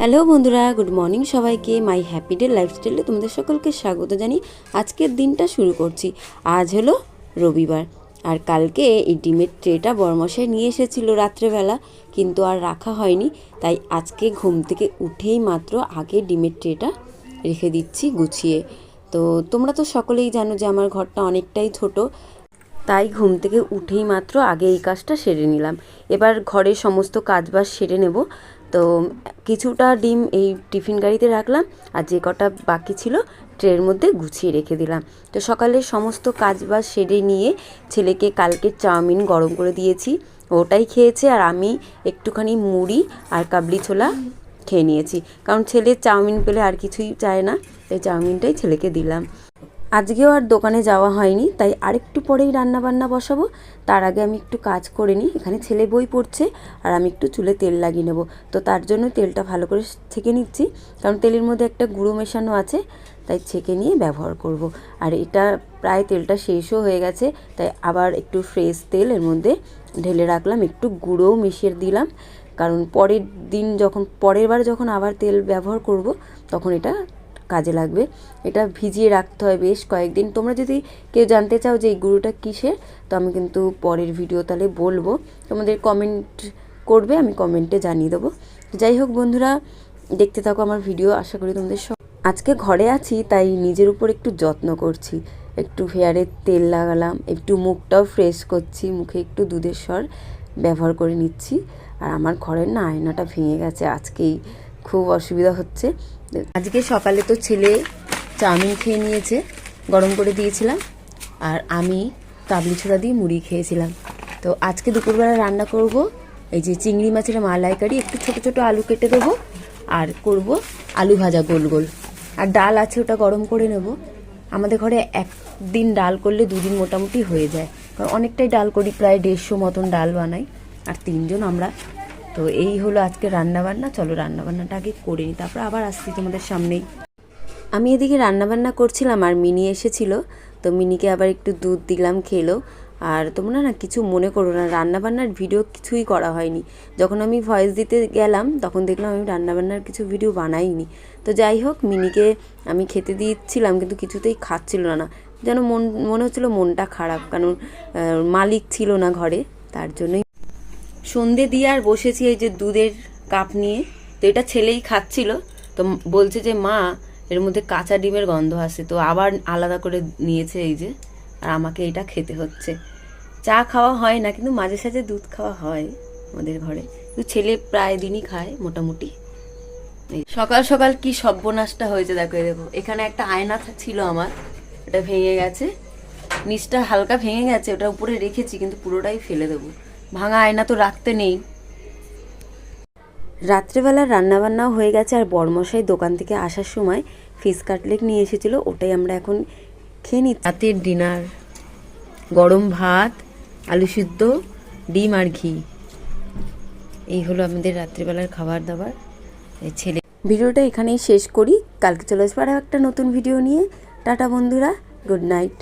Hello বন্ধুরা, good morning সবাইকে। মাই happy day লাইফস্টাইলে তোমাদের সকলকে স্বাগত জানি আজকের দিনটা শুরু করছি। আজ হলো রবিবার আর কালকে এই ডিমের ট্রেটা বরমশাই নিয়ে এসেছিল রাত্রেবেলা, কিন্তু আর রাখা হয়নি। তাই আজকে ঘুম থেকে উঠেই মাত্র আগে ডিমের ট্রেটা রেখে দিচ্ছি গুছিয়ে। তো তোমরা তো সকলেই জানো যে আমার ঘরটা অনেকটাই ছোট, তাই ঘুম থেকে উঠেই মাত্র আগে এই কাজটা সেরে নিলাম। এবার ঘরের সমস্ত কাজবাজ সেরে নেব। তো কিছুটা ডিম এই টিফিন গাড়িতে রাখলাম আর যে কটা বাকি ছিল ট্রের মধ্যে গুছিয়ে রেখে দিলাম। তো সকালে সমস্ত কাজ বাজ সেরে নিয়ে ছেলেকে কালকে চাউমিন গরম করে দিয়েছি, ওটাই খেয়েছে আর আমি একটুখানি মুড়ি আর কাবলি ছোলা খেয়ে নিয়েছি। কারণ ছেলে চাউমিন পেলে আর কিছুই চায় না, তাই চাউমিনটাই ছেলেকে দিলাম। আজকেও আর দোকানে যাওয়া হয়নি, তাই আরেকটু পরেই রান্না বান্না বসাবো। তার আগে আমি একটু কাজ করে নিই, এখানে ছেলে বই পড়ছে, আর আমি একটু চুলে তেল লাগিয়ে নেব। তো তার জন্য তেলটা ভালো করে ছেঁকে নিচ্ছি, কারণ তেলের মধ্যে একটা গুঁড়ো মেশানো আছে, তাই ছেঁকে নিয়ে ব্যবহার করব। আর এটা প্রায় তেলটা শেষও হয়ে গেছে, তাই আবার একটু ফ্রেশ তেল এর মধ্যে ঢেলে রাখলাম, একটু গুঁড়োও মিশিয়ে দিলাম। কারণ পরের দিন যখন, পরের বার যখন আবার তেল ব্যবহার করব, তখন এটা কাজে লাগবে। এটা ভিজিয়ে রাখতে হয় বেশ কয়েকদিন। তোমরা যদি কেউ জানতে চাও যে এই গুঁড়োটা কিসের, তো আমি কিন্তু পরের ভিডিও তাহলে বলব। তোমাদের কমেন্ট করবে, আমি কমেন্টে জানিয়ে দেবো। যাই হোক বন্ধুরা, দেখতে থাকো আমার ভিডিও আশা করি তোমাদের আজকে ঘরে আছি, তাই নিজের উপর একটু যত্ন করছি। একটু হেয়ারে তেল লাগালাম, একটু মুখটাও ফ্রেশ করছি, মুখে একটু দুধের স্বর ব্যবহার করে নিচ্ছি। আর আমার ঘরের না আয়নাটা ভেঙে গেছে, আজকেই খুব অসুবিধা হচ্ছে। আজকে সকালে তো ছেলে চাউমিন খেয়ে নিয়েছে, গরম করে দিয়েছিলাম, আর আমি কাবলি ছোড়া দিয়ে মুড়ি খেয়েছিলাম। তো আজকে দুপুরবেলা রান্না করব, এই যে চিংড়ি মাছের মালাইকারি, একটু ছোট ছোট আলু কেটে দেবো, আর করব আলু ভাজা গোল গোল। আর ডাল আছে, ওটা গরম করে নেব। আমাদের ঘরে একদিন ডাল করলে দুদিন মোটামুটি হয়ে যায়, কারণ অনেকটাই ডাল করি, প্রায় দেড়শো মতন ডাল বানাই, আর তিনজন আমরা তো এই হলো আজকে রান্নাবান্না। চলো রান্নাবান্নাটা আগে করে নিই, তারপর আবার আসছি তোমাদের সামনেই। আমি এদিকে রান্নাবান্না করছিলাম আর মিনি এসেছিল, তো মিনিকে আবার একটু দুধ দিলাম, খেলো। আর তোমরা না কিছু মনে করো না, রান্নাবান্নার ভিডিও কিছুই করা হয়নি। যখন আমি ভয়েস দিতে গেলাম, তখন দেখলাম আমি রান্নাবান্নার কিছু ভিডিও বানাইনি। তো যাই হোক, মিনিকে আমি খেতে দিচ্ছিলাম, কিন্তু কিছুতেই খাচ্ছিল না। যেন মন, মনে হচ্ছিল মনটা খারাপ, কারণ মালিক ছিল না ঘরে, তার জন্যই সন্ধে দিয়ে আর বসেছি এই যে দুধের কাপ নিয়ে। তো এটা ছেলেই খাচ্ছিল। তো বলছে যে, মা, এর মধ্যে কাঁচা ডিমের গন্ধ আসে। তো আবার আলাদা করে নিয়েছে এই যে। আর আমাকে এটা খেতে হচ্ছে। চা খাওয়া হয় না, কিন্তু মাঝে সাঝে দুধ খাওয়া হয় আমাদের ঘরে। কিন্তু ছেলে প্রায় দিনই খায় মোটামুটি। সকাল সকাল কি সর্বনাশটা হয়েছে দেখো দেখো। এখানে একটা আয়না ছিল আমার। এটা ভেঙে গেছে। নিচটা হালকা ভেঙে গেছে, ওটা উপরে রেখেছি, কিন্তু পুরোটাই ফেলে দেবো। ভাঙা আয়না তো রাখতে নেই। রাত্রেবেলা রান্নাবান্নাও হয়ে গেছে আর বরমশাই দোকান থেকে আসার সময় ফিস কাটলেট নিয়ে এসেছিল ওটাই আমরা এখন খেয়ে নিচ্ছি। রাতের ডিনার গরম ভাত আলু সিদ্ধ ডিম আর ঘি। এই হলো আমাদের রাত্রিবেলার খাবার দাবার। এই ছেলে ভিডিওটা এখানেই শেষ করি। কালকে চলে আসব আরও একটা নতুন ভিডিও নিয়ে। টাটা বন্ধুরা গুড নাইট।